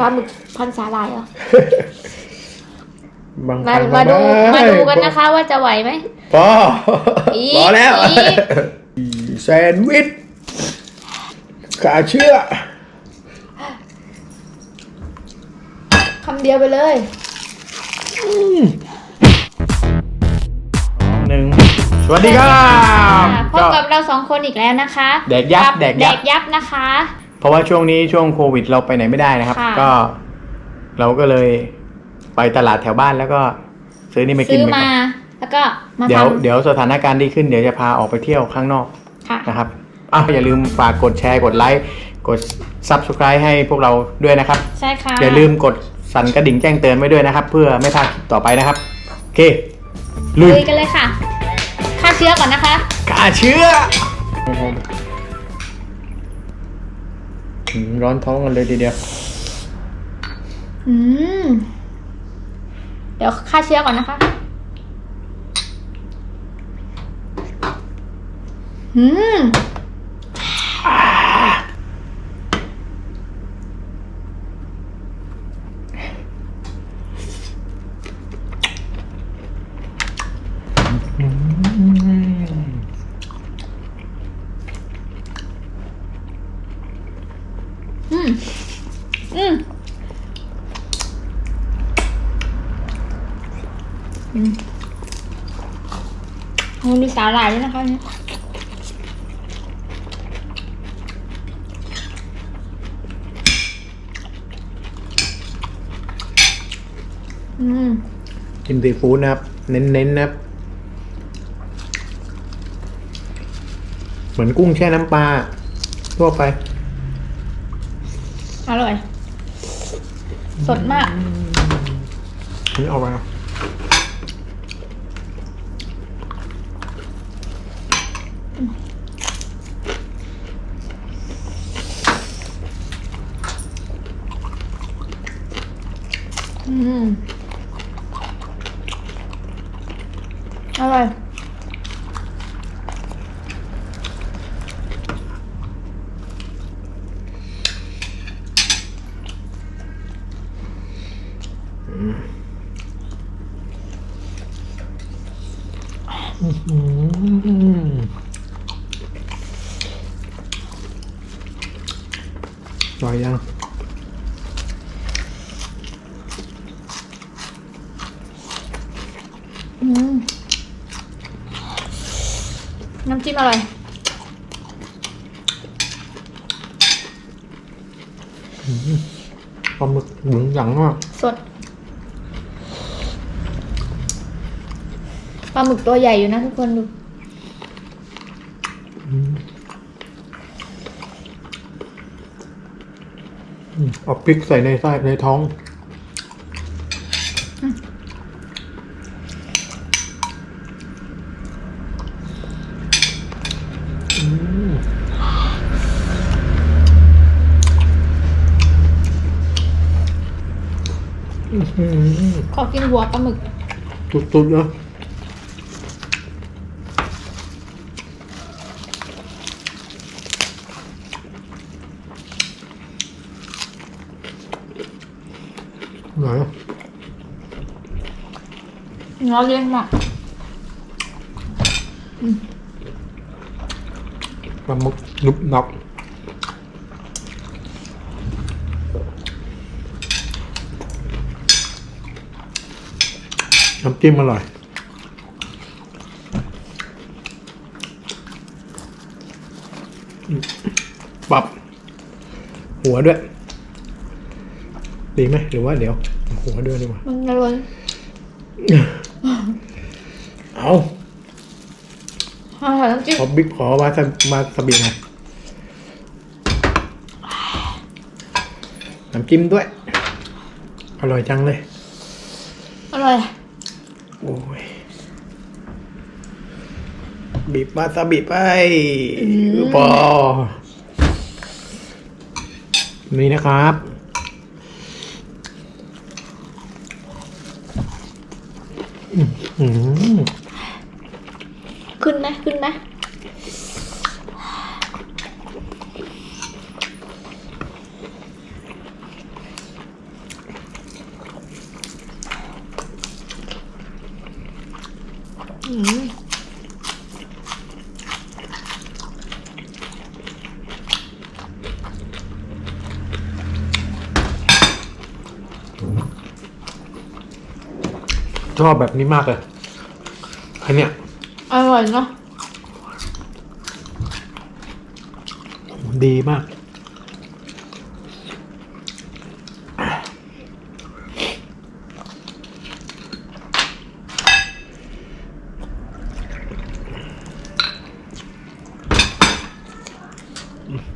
ปลาหมึกพันสาหร่ายเหรอ บางคมารั้งมาดูไมาดูกันนะคะว่าจะไหวไหม พออีกพอแล้วอีก แซนด์วิชขาเชื่อ คำเดียวไปเลย หนึ่งสวัสดีครับ พบกับเราสองคนอีกแล้วนะคะแดกยับกับแดกยับ แดกยับนะคะ เพราะว่าช่วงนี้ช่วงโควิด เราไปไหนไม่ได้นะครับ ค่ะ ก็ เราก็เลยไปตลาดแถวบ้านแล้วก็ ซื้อนี่มากินซื้อไปก่มาอนแล้วก็มาเดี๋ยวทำเดี๋ยวสถานการณ์ดีขึ้นเดี๋ยวจะพาออกไปเที่ยวข้างนอกค่ะ นะครับอะอย่าลืมฝากกดแชร์กดไลค์กด Subscribe ให้พวกเราด้วยนะครับ ใช่ค่ะ อย่าลืมกดสั่นกระดิ่งแจ้งเตือนไว้ด้วยนะครับ เพื่อไม่พลาดคลิปต่อไปนะครับ โอเค ลุลุยยกันเลยค่ะฆ่าเชื้อก่อนนะคะ ฆ่าเชื้ออืม ร้อนท้องกันเลยทีเดียว อืม เดี๋ยวฆ่าเชื้อก่อนนะคะ อืม มอืมอืมโอ้มีสาหร่ายด้วยนะคะเนี่ยอืมกินซีฟู้ดนะครับ เน้นๆนะครับ เหมือนกุ้งแช่น้ำปลาทั่วไป อร่อย สดมาก นี่เอามาอืม อร่อย อร่อยยังอืมน้ำจิ้มอร่อยปลาหมึกเหมือนหยังมาก สด ปลาหมึกตัวใหญ่อยู่นะทุกคนดู เอาพริกใส่ในไส้ในท้อง ขอกินหัวปลาหมึกสุดๆนะไหนอะ เนื้อเย็นมากปลาหมึกนุบหนับน้ำจิ้มอร่อยปรับหัวด้วย ดีไหมหรือว่าเดี๋ยว หัวด้วยดีกว่ามันอร่อย เอาอร่อยน้ำจิ้มขอบิ๊กขอวาซามาสบิหน่อยน้ำจิ้มด้วย อร่อยจังเลย อร่อย โอ้ย บีบวาซาบิไปพอนี่นะครับ อืม ขึ้นไหมขึ้นไหม อืม ชอบแบบนี้มากเลยอันเนี้ยอร่อยเนาะดีมาก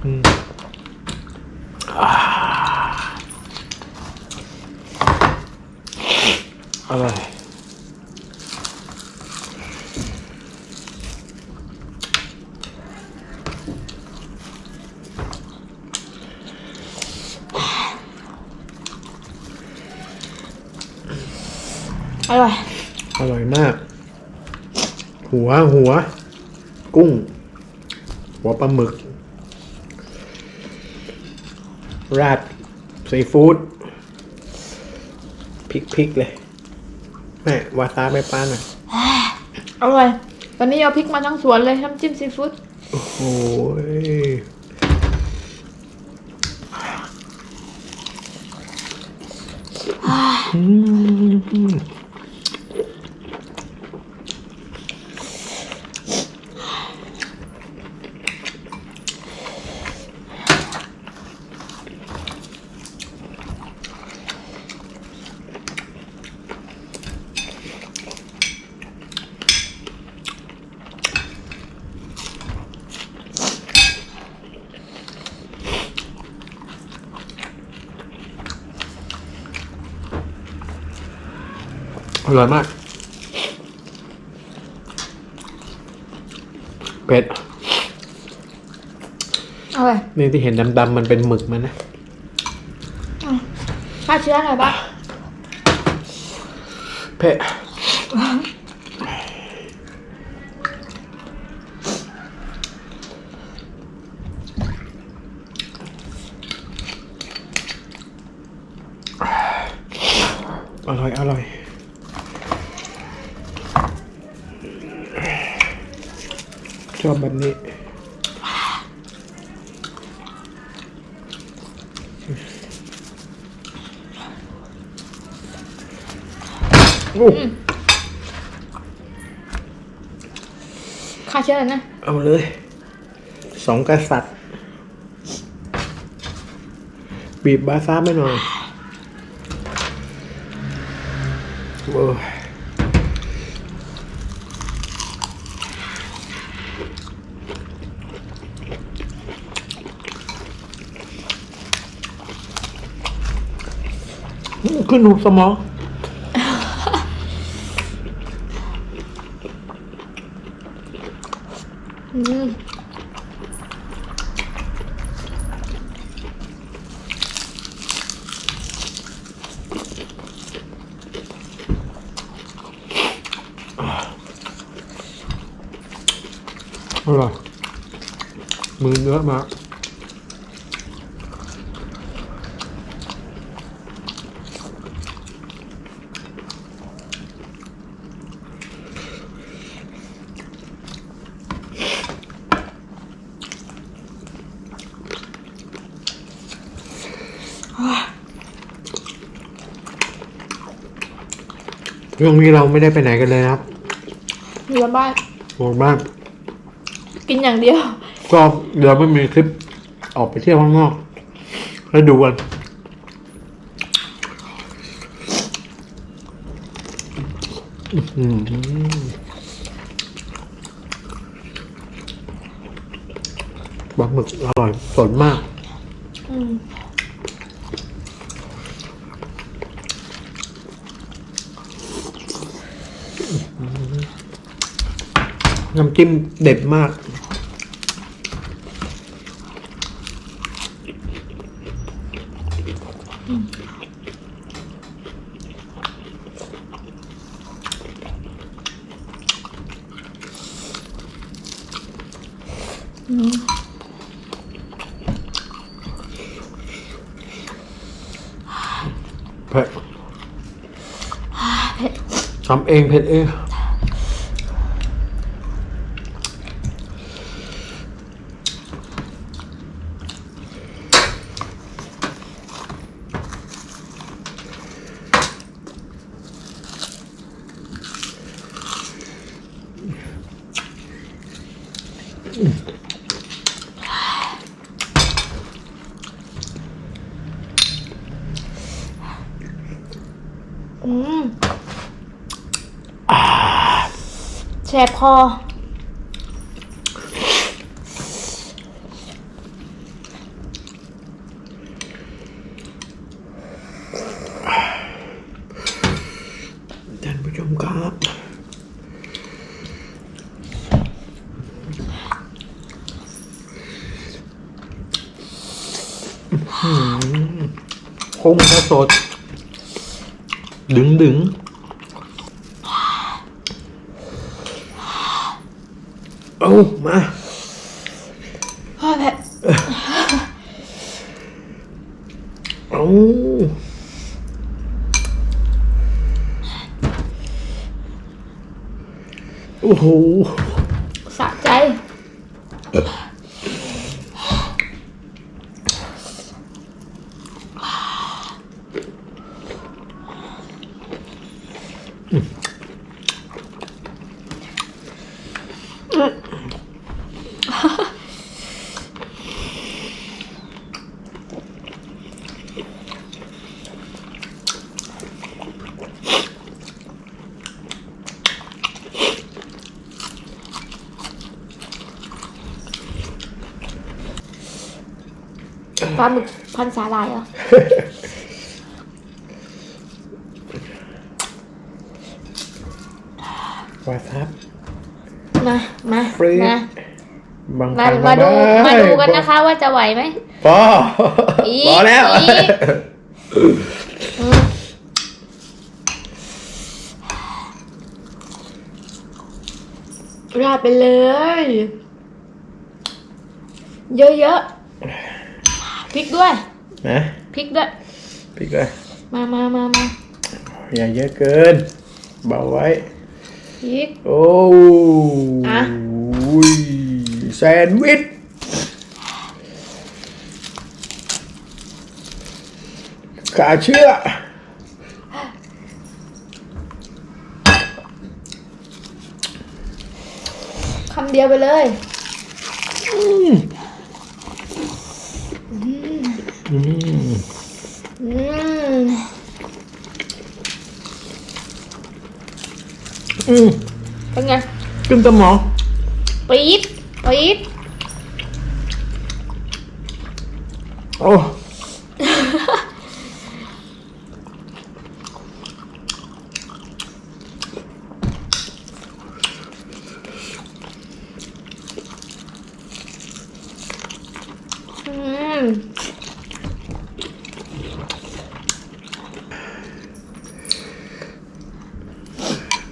อืมอ่าอร่อย อร่อย อร่อยมาก หัวหัว กุ้ง หัวปลาหมึก ราดซีฟู้ดพริกพริกเลยแม่วาซาไปป้าหน่อยอร่อยวันนี้เอาพริกมาทั้งสวนเลยน้ำจิ้มซีฟู้ดโอ้โหยอืม ร่อยมาก เผ็ดอร่อยนี่ที่เห็นดำๆมันเป็นหมึกมันนะฆ่าเชื้อหน่อยปะเผ็ดอร่อยอร่อย ชอบแบบนี้ โอ้ฆ่าเชื้อเลยนะ เอาเลย สองกษัตริย์ บีบบาซ่าไม่หน่อย โอ้ย ขึ้นหูสมอง อืมอร่อยมือเนื้อมา ช่วงนี้เราไม่ได้ไปไหนกันเลยนะครับอยู่บ้านหมดบ้านกินอย่างเดียว ก็เดี๋ยวไม่มีคลิปออกไปเที่ยวข้างนอกแล้วดูกันอื้อหือปลาหมึกอร่อยสดมาก อืม น้ำจิ้มเด็ดมาก เผ็ดเผ็ดทำเองเผ็ดเอง อืมแสบคอ ท่านผู้ชมครับอื้อหือกุ้งก็สด ดึงดึงเอามาพ่อแบบเอาโอ้โห สะใจ ปลาหมึกพันสาลายเหรอวาซับมา มาฟรีมาบางมาครั้งมาดูไมาดูกันนะคะว่าจะไหวไหมพออีกพอแล้วอีกอืมราดไปเลย เยอะๆ พริกด้วยนะพริกด้วยพี่ก็มามามามาอย่าเยอะเกิน เบาไว้พริกโอ้อะยแซนด์วิชขาเชื่อคำเดียวไปเลย อืม อืมอืมเป็นไงขึ้นสมอง ปี๊ดปี๊ด โอ้ อืม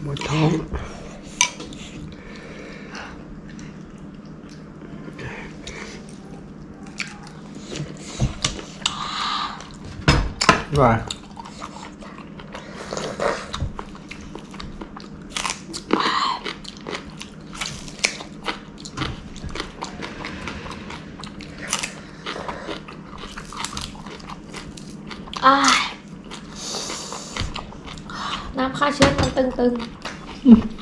หมดท้อง ว่า น้ำฆ่าเชื้อมันตึงๆ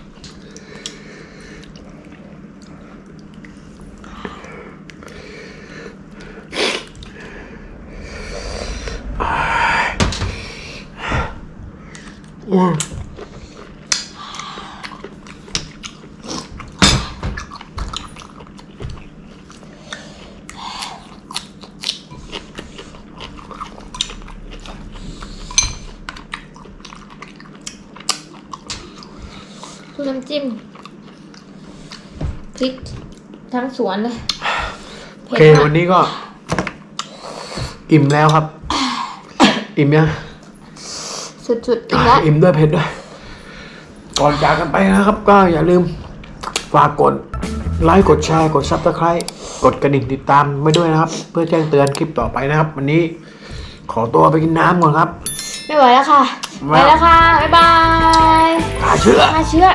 ดูน้ำจิ้มพริกทั้งสวนเลยโอเค ผ็ดมาก วันนี้ก็ อิ่มแล้วครับ อิ่มยัง สุดๆอีกแล้วอิ่มด้วยเผ็ดด้วย ก่อนจากกันไปนะครับ ก็อย่าลืมฝากกดไลค์กดแชร์กดซับสไครต์กดกระดิ่งติดตามไว้ด้วยนะครับ เพื่อแจ้งเตือนคลิปต่อไปนะครับ วันนี้ขอตัวไปกินน้ำก่อนครับ ไม่ไหวแล้วค่ะ ไปแล้วค่ะ บ๊ายบายขาเชื่อฆ่าเชื้อ